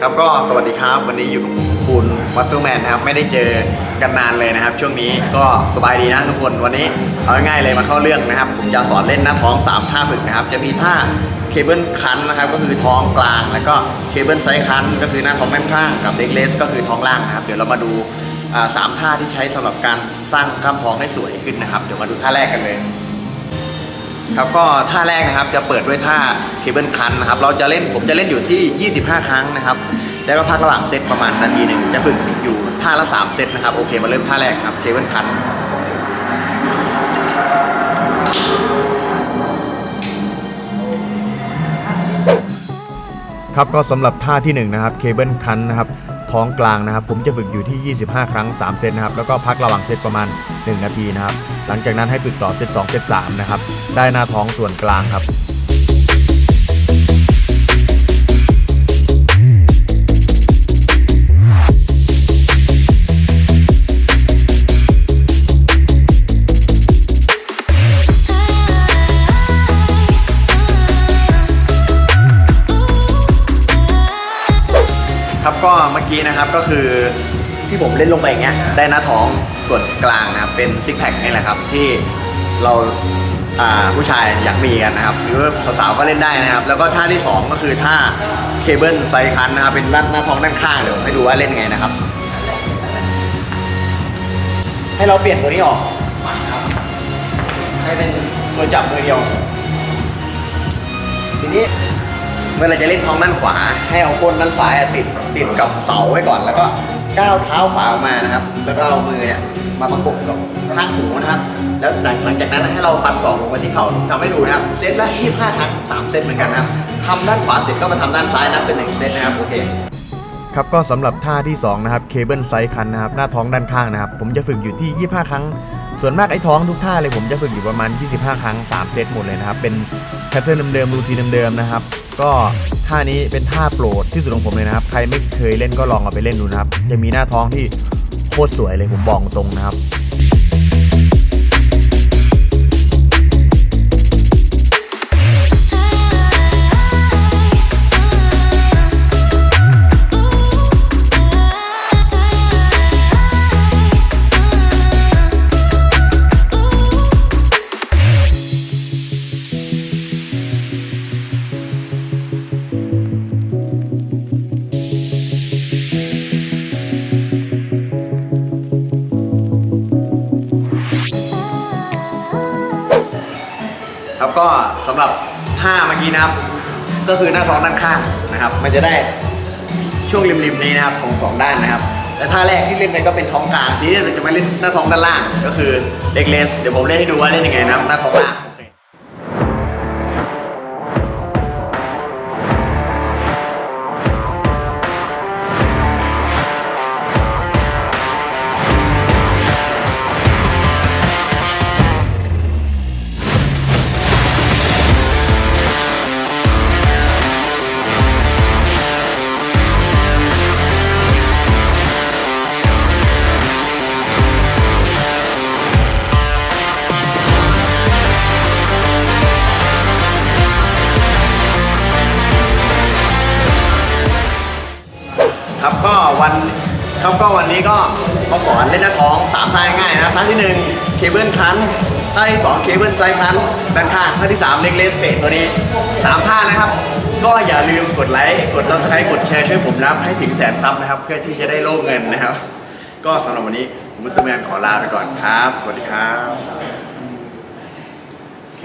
ครับก็สวัสดีครับวันนี้อยู่กับคุณวัตเตอร์แมนนะครับไม่ได้เจอกันนานเลยนะครับ ช่วงนี้ก็สบายดีนะทุกคนวันนี้เอาง่ายๆเลยมาเข้าเรื่องนะครับ ผมจะสอนเล่นหน้าท้อง 3 ท่าฝึกนะครับ จะมีท่าเคเบิลคันนะครับก็คือท้องกลาง แล้วก็เคเบิลไซส์คันก็คือหน้าท้องด้านข้างกับเด็กเลสก็คือท้องล่างนะครับ เดี๋ยวเรามาดูสามท่าที่ใช้สำหรับการสร้างกล้ามท้องให้สวยขึ้นนะครับ เดี๋ยวมาดูท่าแรกกันเลย ครับก็ท่าแรกนะครับจะเปิดด้วยท่าเคเบิลคันนะครับเราจะเล่นผมจะเล่นอยู่ที่ 25 ครั้งนะครับแล้วก็พักระหว่างเซตประมาณนาทีหนึ่งจะฝึกอยู่ท่าละ 3 เซตนะครับโอเคมาเริ่มท่าแรกครับเคเบิลคันครับก็สำหรับท่าที่1นะครับเคเบิลคันนะครับ ท้องกลางนะครับ ผมจะฝึกอยู่ที่ 25 ครั้ง 3 เซตนะครับ แล้วก็พักระหว่างเซตประมาณ 1 นาทีนะครับ หลังจากนั้นให้ฝึกต่อเซต2เซต3นะครับ ได้หน้าท้องส่วนกลางครับ ครับก็เมื่อกี้นะครับก็คือที่ผมเล่นลงไปอย่างเงี้ยได้หน้าท้องส่วนกลางนะครับเป็นซิกแพคนี่แหละครับที่เราอ่าผู้ชายอยากมีกันนะครับหรือว่าสาวๆก็เล่นได้นะครับ แล้วก็ท่าที่สองก็คือท่าเคเบิลไซคันนะครับเป็นด้านหน้าท้องด้านข้างเดี๋ยวผมให้ดูว่าเล่นไงนะครับ ให้เราเปลี่ยนตัวนี้ออกนะครับให้เป็นตัวจับมือเดียวทีนี้ เมื่อเราจะเล่นท้องด้านขวา ให้เอาก้นด้านซ้ายอะติดติดกับเสาไว้ก่อน แล้วก็ก้าวเท้าขวาออกมานะครับ แล้วก็เอามือเนี่ยมาประกบกับข้างหูนะครับ แล้วหลังหลังจากนั้นให้เราฟันสองลงมาที่เข่าทำให้ดูนะครับ เซตละ25ครั้ง3เซตเหมือนกันนะครับทำด้านขวาเสร็จก็มาทำด้านซ้ายนะเป็น1เซตนะครับโอเค ครับก็สำหรับท่าที่2นะครับเคเบิลไซคันนะครับหน้าท้องด้านข้างนะครับผมจะฝึกอยู่ที่ 25 ครั้ง ส่วนมากไอ้ท้องทุกท่าเลยผมจะฝึกอยู่ประมาณ 25 ครั้ง 3 เซตหมดเลยนะครับเป็นแพทเทิร์นเดิมๆรูทีนเดิมๆนะครับก็ท่านี้เป็นท่าโปรดที่สุดของผมเลยนะครับ ใครไม่เคยเล่นก็ลองเอาไปเล่นดูนะครับจะมีหน้าท้องที่โคตรสวยเลยผมบอกตรงนะครับ ครับก็สำหรับท่าเมื่อกี้นะครับ ก็คือหน้าท้องด้านข้างนะครับ มันจะได้ช่วงริมๆนี้นะครับของสองด้านนะครับ และท่าแรกที่เล่นไปก็เป็นท้องกลางทีนี้เราจะมาเล่นหน้าท้องด้านล่าง ก็คือเด็กเลสเดี๋ยวผมเล่นให้ดูว่าเล่นยังไงนะครับหน้าท้องล่าง วันครับก็วันนี้ก็มาสอนเล่นหน้าท้องสามท่าง่ายๆนะครับท่าที่หนึ่งเคเบิลคันท่าที่สองเคเบิลไซคันด้านข้างท่าที่สามเล็กเลสเปดตัวนี้สามท่านะครับ ก็อย่าลืมกดไลค์กด subscribe กดแชร์ช่วยผมนะครับให้ถึงแสนซับนะครับ เพื่อที่จะได้โล่เงินนะครับ ก็สำหรับวันนี้ผมมุสแมนขอลาไปก่อนครับ สวัสดีครับ โอเค